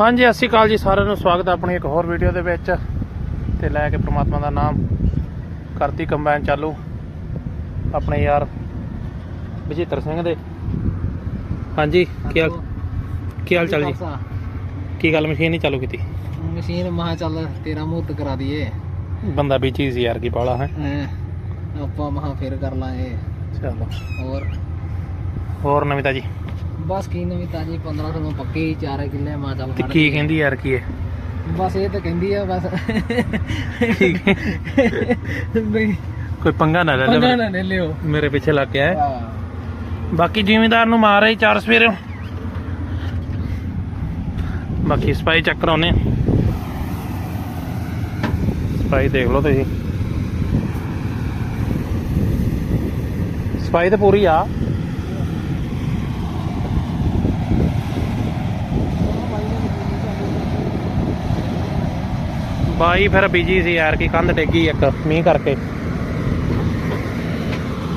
ਹਾਂਜੀ ਸਤਿ ਸ਼੍ਰੀ ਅਕਾਲ ਜੀ ਸਾਰਿਆਂ ਨੂੰ ਸਵਾਗਤ ਹੈ ਆਪਣੀ ਇੱਕ ਹੋਰ ਵੀਡੀਓ ਦੇ ਵਿੱਚ ਤੇ ਲੈ ਕੇ ਪ੍ਰਮਾਤਮਾ ਦਾ ਨਾਮ। ਕਰਤੀ ਕੰਬਾਈਨ ਚਾਲੂ। ਆਪਣੇ ਯਾਰ ਵਿਜੇਤਰ ਸਿੰਘ ਦੇ। ਹਾਂਜੀ ਕੀ ਹਾਲ ਕੀ ਹਾਲ ਚਾਲ ਜੀ? ਕੀ ਗੱਲ ਮਸ਼ੀਨ ਨਹੀਂ ਚਾਲੂ ਕੀਤੀ? ਮਸ਼ੀਨ ਮਹਾ ਚੱਲ ਤੇਰਾ ਮੁਹੂਰਤ ਕਰਾ ਦਈਏ। ਬੰਦਾ ਵੀ ਚੀਜ਼ ਯਾਰ ਕੀ ਪਾਲਾ ਹੈ। ਆਪਾਂ ਮਹਾ ਫੇਰ ਕਰ ਲਾਂਗੇ। ਚਲੋ। ਹੋਰ? ਹੋਰ ਨਵੀਤਾ ਜੀ ਬਸ ਕੀ ਨਵੀਂ ਤਾਜੀ 1500 ਨੂੰ ਪੱਕੀ 4 ਕਿੱਲੇ ਮਾ ਚੱਲ ਤੇ ਕੀ। ਕਹਿੰਦੀ ਯਾਰ ਕੀ ਹੈ? ਬਸ ਇਹ ਤਾਂ ਕਹਿੰਦੀ ਆ ਬਸ। ਕੋਈ ਪੰਗਾ ਨਾ ਲੈ ਪੰਗਾ ਨਾ ਲੈ ਲਿਓ। ਮੇਰੇ ਪਿੱਛੇ ਲੱਗ ਗਿਆ ਹੈ। ਹਾਂ। ਬਾਕੀ ਜ਼ਿਮੀਂਦਾਰ ਨੂੰ ਮਾਰ ਰਹੀ ਚਾਰ ਸਵੇਰੇ। ਬਾਕੀ ਸਪਾਈ ਚੈੱਕ ਕਰਾਉਨੇ ਸਪਾਈ ਦੇਖ ਲਓ ਤੁਸੀਂ। ਸਪਾਈ ਤੇ ਪੂਰੀ ਆ। ਬਾਈ ਫਿਰ ਬਿਜ਼ੀ ਸੀ ਯਾਰ ਕੀ ਕੰਧ ਡੇਗੀ ਇੱਕ, ਮੀਂਹ ਕਰਕੇ।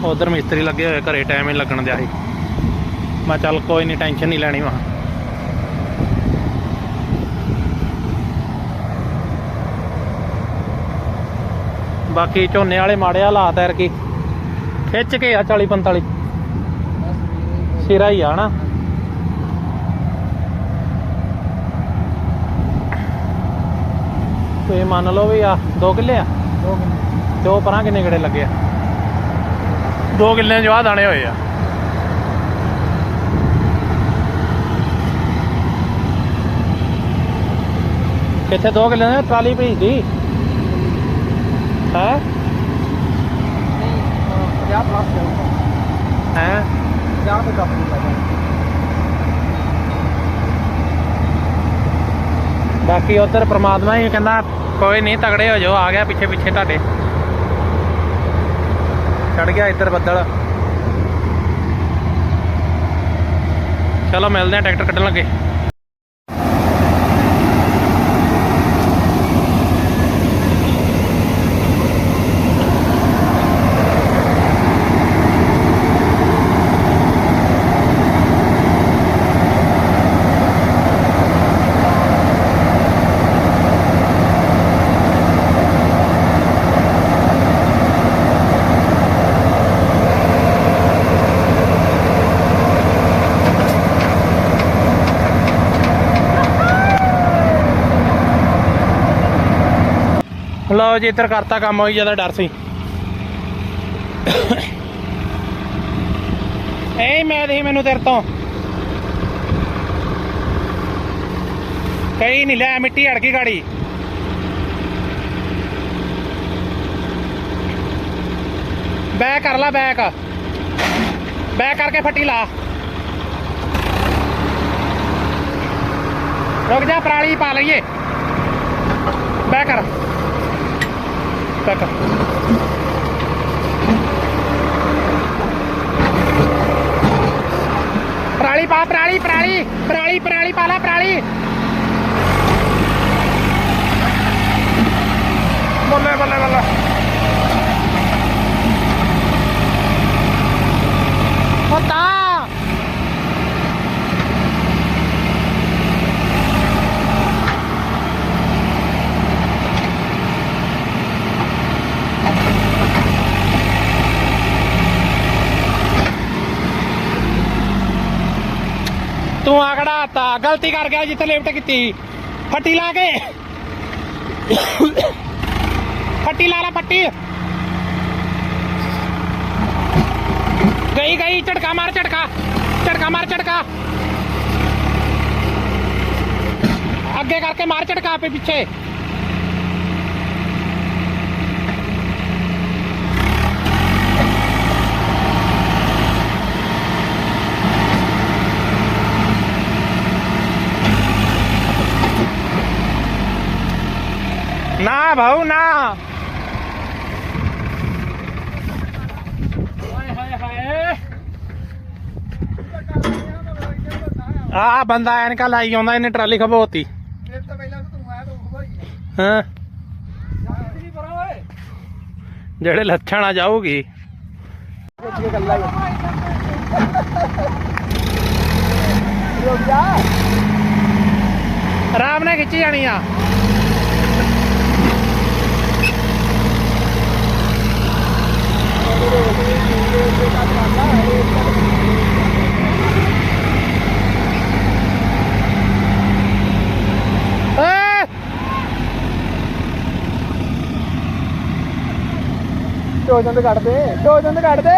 ਉਧਰ ਮਿਸਤਰੀ ਲੱਗੇ ਹੋਏ ਘਰੇ ਟਾਈਮ ਹੀ ਲੱਗਣ ਦਿਆ ਸੀ। ਮੈਂ ਚੱਲ ਕੋਈ ਨਹੀਂ ਟੈਨਸ਼ਨ ਨਹੀਂ ਲੈਣੀ ਵਾ ਬਾਕੀ ਝੋਨੇ ਵਾਲੇ ਮਾੜੇ ਹਾਲਾਤ ਐਰ ਕੀ। ਖਿੱਚ ਕੇ ਆ 40 45 ਸਿਰਾ ਹੀ ਆ ਨਾ। ਤੇ ਮੰਨ ਲਓ ਵੀ ਆ 2 ਕਿੱਲੇ ਆ? ਦੋ ਮਿੰਟ। ਤੇ ਉਹ ਪਰਾਂ ਕਿੰਨੇ ਗੜੇ ਲੱਗੇ ਆ? 2 ਕਿੱਲਿਆਂ ਆਹ ਦਾਣੇ ਹੋਏ ਆ। ਕਿੱਥੇ 2 ਕਿੱਲਿਆਂ ਦੀ ਟਰਾਲੀ ਭੇਜਦੀ ਹੈ? ਨਹੀਂ ਅਹ, 50 ਪਲੱਸ ਹੈ? 50 ਤੇ ਕਾਪੀ ਲੱਗਾ ਬਾਕੀ ਉਧਰ ਪ੍ਰਮਾਤਮਾ ਹੀ ਕਹਿੰਦਾ, ਕੋਈ ਨਹੀਂ, ਤਗੜੇ ਹੋ ਜਾਓ, ਆ ਗਿਆ ਪਿੱਛੇ ਪਿੱਛੇ ਤੁਹਾਡੇ। ਚੜ ਗਿਆ ਇੱਧਰ ਬੱਦਲ। ਚਲੋ, ਮਿਲਦੇ ਆ ਟਰੈਕਟਰ ਕੱਢਣ ਲੱਗੇ। ਲਓ ਜੀ, ਇੱਧਰ ਕਰਤਾ ਕੰਮ ਹੋਈ, ਜ਼ਿਆਦਾ ਡਰ ਸੀ। ਏ ਮੈਂ ਨਹੀਂ ਮੈਨੂੰ ਤੇਰੇ ਤੋਂ। ਕਈ ਨਹੀਂ ਲੈ, ਮਿੱਟੀ ਅੜ ਗਾੜੀ। ਬੈਕ ਕਰ ਲਾ, ਬੈਕ। ਬੈਕ ਕਰਕੇ ਫੱਟੀ ਲਾ। ਰੁਕ ਜਾ, ਪਰਾਲੀ ਪਾ ਲਈਏ। ਬੈਕ ਕਰ। ਬੈਕ ਪਰਾਲੀ ਪਾ ਪਰਾਲੀ ਪਰਾਲੀ ਪਰਾਲੀ ਪਰਾਲੀ ਪਾ ਲਾ ਪਰਾਲੀ ਬੱਲੇ ਬੱਲੇ ਬੱਲੇ ਹੋਤਾ ਤੂੰ ਗਲਤੀ ਕਰ ਗਿਆ ਜਿੱਥੇ ਲਿਫਟ ਕੀਤੀ। ਫੱਟੀ ਲਾ ਕੇ। ਫੱਟੀ ਲਾ ਲਾ ਪੱਟੀ ਗਈ ਗਈ, ਝਟਕਾ ਮਾਰ, ਝਟਕਾ। ਝਟਕਾ ਮਾਰ, ਝਟਕਾ। ਅੱਗੇ ਕਰਕੇ ਮਾਰ, ਝਟਕਾ ਆਪੇ ਪਿੱਛੇ। ના ભાઉ ના ਆ ਬੰਦਾ ਐਨਕਾ ਲਾਈ ਆਉਂਦਾ ਇਹਨੇ ਟਰਾਲੀ ਖਬੋਤੀ ਹਾਂ ਜਿਹੜੇ ਲੱਛਣ ਆ ਜਾਊਗੀ ਆਰਾਮ ਨਾਲ ਖਿੱਚੀ ਜਾਣੀ ਆ ਦੋ ਜੰਦ ਕੱਢ ਦੇ ਦੋ ਜੰਦ ਕੱਢ ਦੇ